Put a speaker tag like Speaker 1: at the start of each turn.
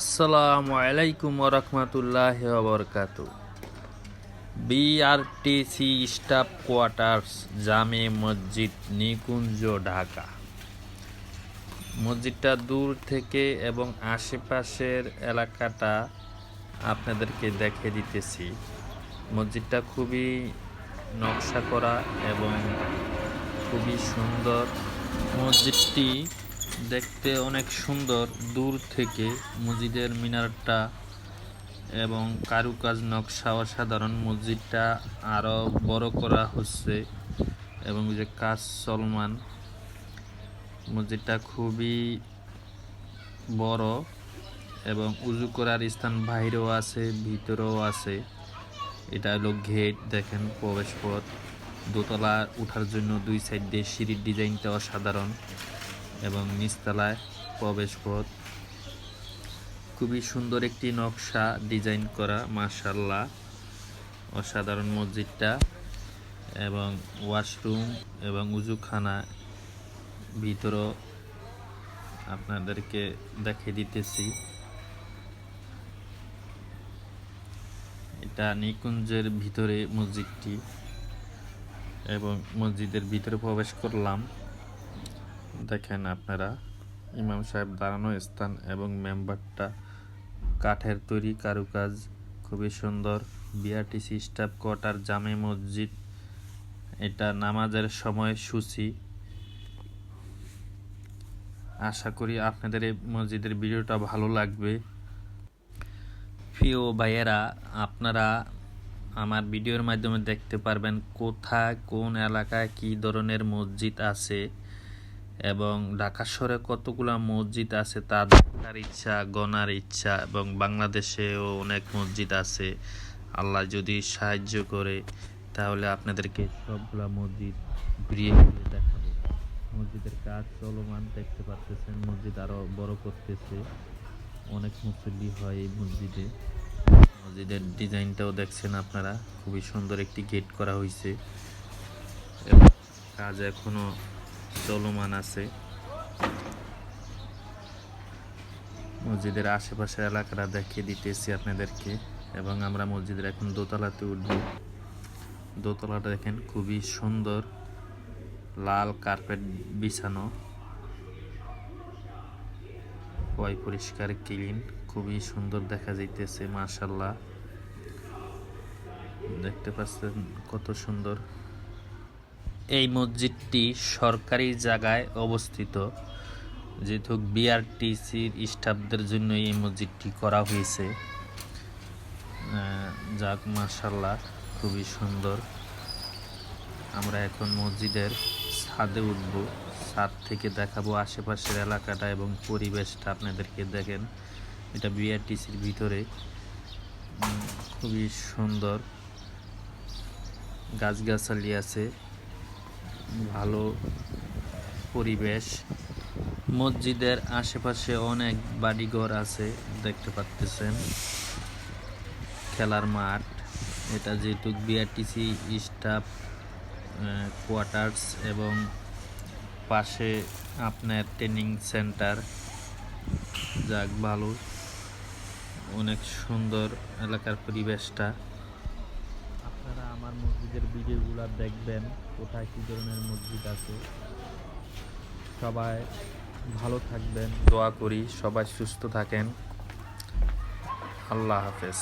Speaker 1: আসসালামু আলাইকুম রহমতুল্লাহ বরকাত বিআরটিসি স্টাফ কোয়ার্টার্স জামে মসজিদ, নিকুঞ্জ, ঢাকা। মসজিদটা দূর থেকে এবং আশেপাশের এলাকাটা আপনাদেরকে দেখে দিতেছি। মসজিদটা খুবই নকশা করা এবং খুবই সুন্দর। মসজিদটি দেখতে অনেক সুন্দর। দূর থেকে মসজিদের মিনারটা এবং কারুকাজ নকশা অসাধারণ। মসজিদটা আরও বড় করা হচ্ছে এবং যে কাজ চলমান, মসজিদটা খুবই বড় এবং উজু করার স্থান বাইরেও আছে, ভিতরেও আছে। এটা হলো গেট, দেখেন প্রবেশ পথ দোতলা ওঠার জন্য দুই সাইড দিয়ে সিঁড়ির ডিজাইনটা অসাধারণ। এবং নিচতলায় প্রবেশ পথ খুবই সুন্দর একটি নকশা ডিজাইন করা মার্শাল্লাহ অসাধারণ মসজিদটা এবং ওয়াশরুম এবং উজুখানা ভিতরও আপনাদেরকে দেখিয়ে দিতেছি। এটা নিকুঞ্জের ভিতরে মসজিদটি এবং মসজিদের ভিতরে প্রবেশ করলাম। দেখেন আপনারা, ইমাম সাহেব দাঁড়ানো স্থান এবং মেম্বারটা, কাঠের তৈরি কারুকাজ খুবই সুন্দর। বিআরটিসি স্টাফ কোয়ার্টার, জামে মসজিদ, এটা নামাজের সময় সূচি। আশা করি আপনাদের এই মসজিদের ভিডিওটা ভালো লাগবে। প্রিয় ভাইয়েরা, আপনারা আমার ভিডিওর মাধ্যমে দেখতে পারবেন কোথায়, কোন এলাকায় কি ধরনের মসজিদ আছে। এবং ঢাকা শহরে কতগুলা মসজিদ আছে তা দেখার ইচ্ছা গনার ইচ্ছা এবং বাংলাদেশেও অনেক মসজিদ আছে। আল্লাহ যদি সাহায্য করে, তাহলে আপনাদেরকে সবগুলা মসজিদ ঘুরিয়ে ঘুরিয়ে দেখাবো। মসজিদের কাজ চলমান, দেখতে পাচ্ছেন মসজিদ আরও বড় করতেছে। অনেক মুসল্লি হয় এই মসজিদে। মসজিদের ডিজাইনটাও দেখছেন আপনারা, খুবই সুন্দর একটি গেট করা হয়েছে কাজ এখনও চলমান আছে। মসজিদের আশেপাশের এলাকাটা দেখিয়ে দিতেছি আপনাদেরকে এবং আমরা মসজিদের এখন দোতলাতে উঠব। দোতলাটা দেখেন খুবই সুন্দর, লাল কার্পেট বিছানো। পয় পরিষ্কার, ক্লিন, খুবই সুন্দর দেখা যাইতেছে মাশাল্লাহ দেখতে পাচ্ছেন কত সুন্দর। এই মসজিদটি সরকারি জায়গায় অবস্থিত। যেহেতু বিআরটিসির স্টাফদের জন্য এই মসজিদটি করা হয়েছে। যাক মাশাল্লাহ খুবই সুন্দর। আমরা এখন মসজিদের ছাদে উঠব। ছাদ থেকে দেখাবো আশেপাশের এলাকাটা এবং পরিবেশটা। আপনাদেরকে দেখেন, এটা বিআরটিসির ভিতরে। খুবই সুন্দর। গাছগাছালি আছে। ভালো পরিবেশ। মসজিদের আশেপাশে অনেক বাড়িঘর আছে, দেখতে পাচ্তেছেন। খেলার মাঠ, এটা যেহেতু বিআরটিসি স্টাফ কোয়ার্টার্স এবং পাশে আপনার ট্রেনিং সেন্টার যাক, ভালো। অনেক সুন্দর এলাকার পরিবেশটা। আপনারা আমার মসজিদের ভিডিওগুলো দেখবেন, কোথায় কী ধরনের মসজিদ আছে। সবাই ভালো থাকবেন। দোয়া করি সবাই সুস্থ থাকেন। আল্লাহ হাফেজ।